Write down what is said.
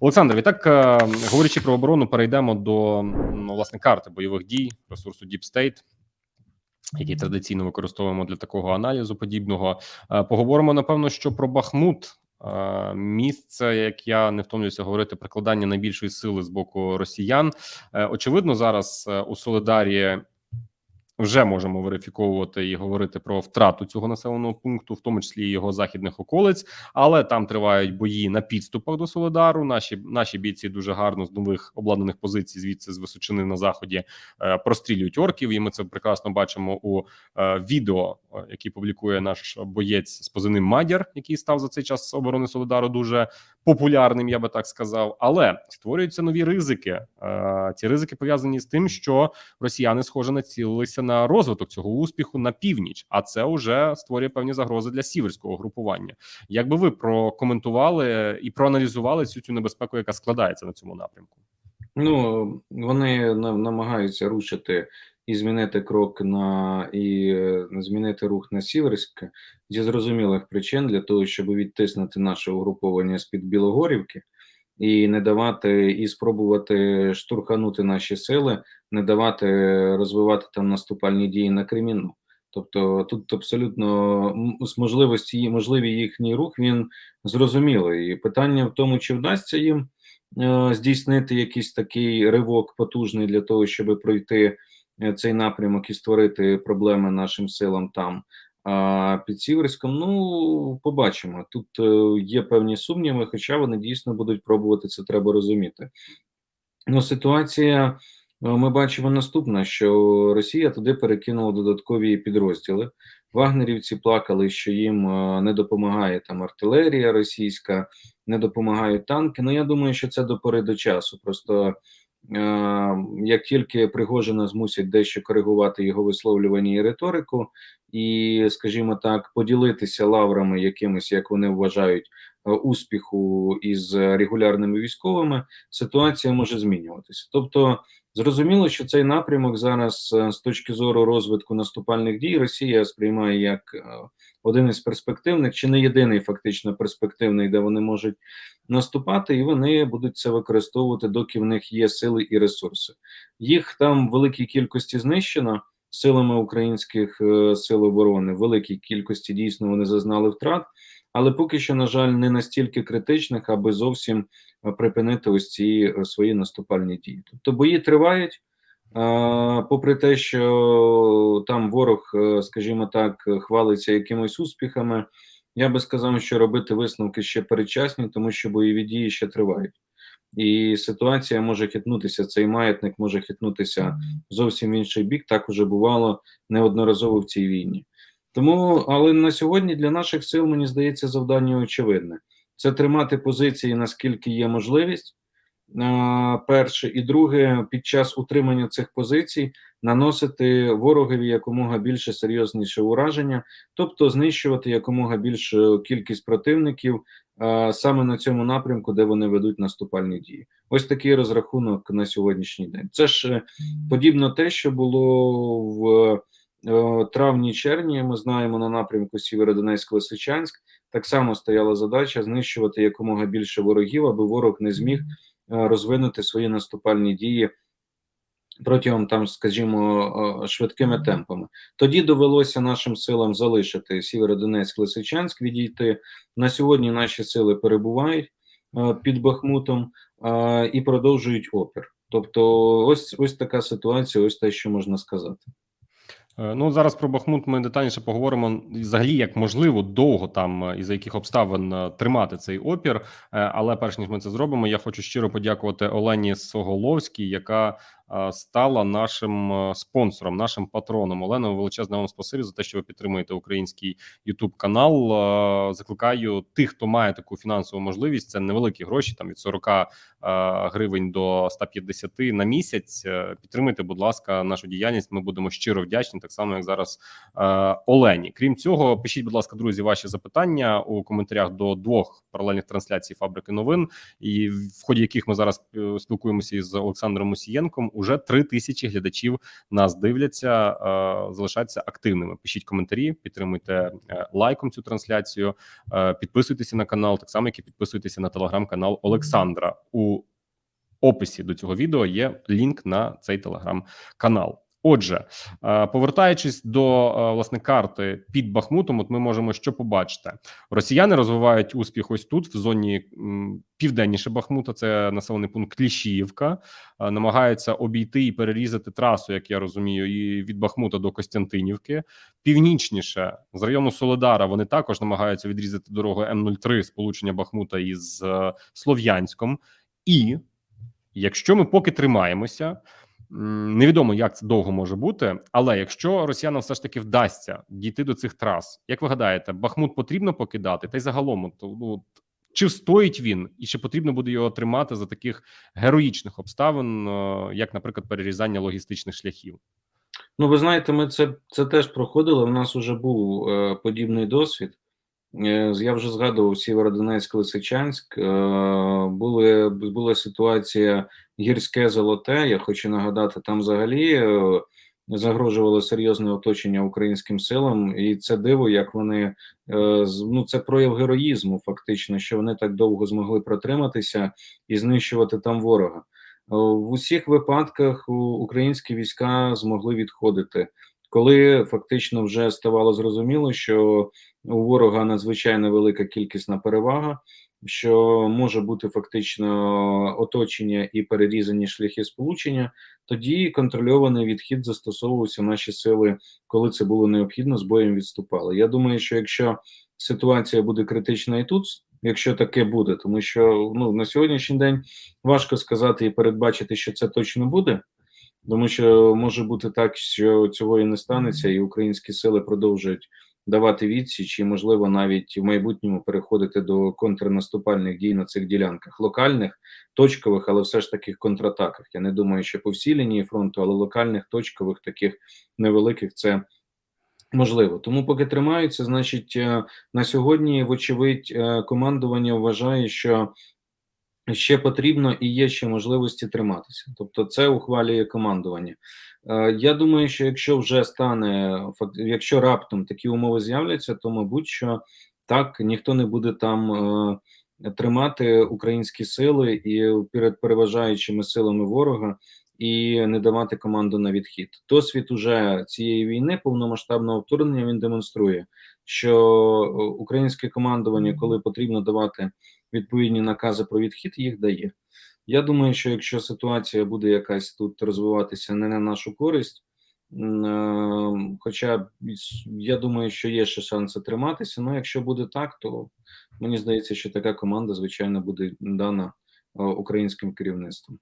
Олександр, відтак, е, говорячи про оборону, перейдемо до м, власне карти бойових дій ресурсу Deep State, який традиційно використовуємо для такого аналізу подібного. Е, Поговоримо напевно, що про Бахмут. Е, Місце, як я не втомлююся говорити, прикладання найбільшої сили з боку росіян. Очевидно, зараз у Солидарі вже можемо верифіковувати і говорити про втрату цього населеного пункту, в тому числі його західних околиць. Але там тривають бої на підступах до Солидару. Наші наші бійці дуже гарно з нових обладнаних позицій, звідси з височини на заході е, прострілюють орків. І ми це прекрасно бачимо у е, відео, е, які публікує наш боєць з позивним Мадяр, який став за цей час оборони Солидару дуже популярним, я би так сказав. Але створюються нові ризики. Е, ці ризики пов'язані з тим, що росіяни схоже націлилися на розвиток цього успіху на північ, а це вже створює певні загрози для сіверського групування. Як би ви прокоментували і проаналізували цю цю небезпеку, яка складається на цьому напрямку? Ну, вони на- намагаються рушити і змінити крок на і е, змінити рух на Сіверськ зі зрозумілих причин для того, щоб відтиснути наше угруповання з-під Білогорівки і не давати і спробувати штурханути наші сили, не давати розвивати там наступальні дії на Кремінну. Тобто тут абсолютно можливості можливий їхній рух він зрозумілий. І питання в тому, чи вдасться їм е, здійснити якийсь такий ривок потужний для того, щоб пройти е, цей напрямок і створити проблеми нашим силам там. А під Сіверськом, ну побачимо. Тут е, є певні сумніви, хоча вони дійсно будуть пробувати це, треба розуміти. Ну, ситуація е, ми бачимо наступна: що Росія туди перекинула додаткові підрозділи. Вагнерівці плакали, що їм е, не допомагає там артилерія російська, не допомагають танки. Ну я думаю, що це до пори до часу. Просто як тільки Пригожина змусять дещо коригувати його висловлювання і риторику, і, скажімо так, поділитися лаврами якимись, як вони вважають, е, успіху із регулярними військовими, ситуація може змінюватися. Тобто, зрозуміло, що цей напрямок зараз е, з точки зору розвитку наступальних дій Росія сприймає як е, один із перспективних, чи не єдиний фактично перспективний, де вони можуть наступати, і вони будуть це використовувати, доки в них є сили і ресурси. Їх там в великій кількості знищено силами українських е, сил оборони. В великій кількості дійсно вони зазнали втрат, але поки що, на жаль, не настільки критичних, аби зовсім е, припинити ось ці е, свої наступальні дії. Тобто бої тривають. Попри те, що там ворог, скажімо так, хвалиться якимись успіхами, я би сказав, що робити висновки ще передчасні, тому що бойові дії ще тривають, і ситуація може хитнутися. Цей маятник може хитнутися зовсім в інший бік. Так уже бувало неодноразово в цій війні. Тому, але на сьогодні для наших сил мені здається завдання очевидне: це тримати позиції наскільки є можливість. Перше і друге, під час утримання цих позицій наносити ворогові якомога більше серйозніше ураження, тобто знищувати якомога більшу кількість противників саме на цьому напрямку, де вони ведуть наступальні дії. Ось такий розрахунок на сьогоднішній день. Це ж е, подібно те, що було в е, травні-червні. Ми знаємо на напрямку Сєвєродонецьк-Лисичанськ. Так само стояла задача знищувати якомога більше ворогів, аби ворог не зміг е, розвинути свої наступальні дії протягом там, скажімо, швидкими темпами. Тоді довелося нашим силам залишити Сєвєродонецьк, Лисичанськ, відійти. На сьогодні наші сили перебувають е, під Бахмутом е, і продовжують опір. Тобто, ось ось така ситуація, ось те, що можна сказати. Е, Ну зараз про Бахмут ми детальніше поговоримо. Взагалі, як можливо, довго там і за яких обставин тримати цей опір. Але перш ніж ми це зробимо, я хочу щиро подякувати Олені Соголовській, яка стала нашим спонсором, нашим патроном. Олена, величезне вам спасибі за те, що ви підтримуєте український Ютуб канал. Закликаю тих, хто має таку фінансову можливість. Це невеликі гроші, там від 40 е, гривень до 150 на місяць. Е, Підтримуйте, будь ласка, нашу діяльність. Ми будемо щиро вдячні, так само як зараз Олені. Крім цього, пишіть, будь ласка, друзі, ваші запитання у коментарях до двох паралельних трансляцій фабрики новин, і в ході яких ми зараз е, спілкуємося із Олександром Мусієнком Уже три тисячі глядачів нас дивляться. Е, залишайтеся активними. Пишіть коментарі, підтримуйте е, лайком цю трансляцію. Е, підписуйтеся на канал, так само як і підписуйтеся на телеграм-канал Олександра. У описі до цього відео є лінк на цей телеграм-канал. Отже, е, повертаючись до е, власне карти під Бахмутом, от ми можемо що побачити. Росіяни розвивають успіх ось тут, в зоні південніше Бахмута. Це населений пункт Кліщіївка. Е, Намагаються обійти і перерізати трасу, як я розумію, і від Бахмута до Костянтинівки. Північніше з району Соледара вони також намагаються відрізати дорогу М03 сполучення Бахмута із Слов'янськом. І якщо ми поки тримаємося. Невідомо, як це довго може бути, але якщо росіянам все ж таки вдасться дійти до цих трас, як ви гадаєте, Бахмут потрібно покидати? Та й загалом, от, ну, чи встоїть він, і чи потрібно буде його тримати за таких героїчних обставин, е, як, наприклад, перерізання логістичних шляхів? Ну, ви знаєте, ми це, це теж проходили. У нас вже був е, подібний досвід. Е, я вже згадував Сєвєродонецьк, Лисичанськ. Е, були, була ситуація гірське золоте. Я хочу нагадати, там взагалі е, загрожувало серйозне оточення українським силам, і це диво, як вони ну це прояв героїзму, фактично, що вони так довго змогли протриматися і знищувати там ворога. В усіх випадках українські війська змогли відходити, коли фактично вже ставало зрозуміло, що у ворога надзвичайно велика кількісна перевага, що може бути фактично оточення і перерізані шляхи сполучення. Тоді контрольований відхід застосовувався наші сили, коли це було необхідно, з боєм відступали. Я думаю, що якщо ситуація буде критична і тут, якщо таке буде, тому що ну на сьогоднішній день важко сказати і передбачити, що це точно буде. Тому що може бути так, що цього і не станеться, і українські сили продовжують давати відсіч, і можливо навіть в майбутньому переходити до контрнаступальних дій на цих ділянках, локальних, точкових, але все ж таки контратаках. Я не думаю, що по всій лінії фронту, але локальних, точкових, таких невеликих це можливо. Тому поки тримаються, значить е, на сьогодні, вочевидь, е, командування вважає, що ще потрібно і є ще можливості триматися. Тобто, це ухвалює командування. Е, Я думаю, що якщо вже стане якщо раптом такі умови з'являться, то мабуть, що так ніхто не буде там е, тримати українські сили і перед переважаючими силами ворога. І не давати команду на відхід. Досвід уже цієї війни повномасштабного вторгнення він демонструє, що е, українське командування, коли потрібно давати відповідні накази про відхід, їх дає. Я думаю, що якщо ситуація буде якась тут розвиватися не на нашу користь, е, хоча я думаю, що є ще шанси триматися. Ну, якщо буде так, то мені здається, що така команда, звичайно, буде дана е, українським керівництвом.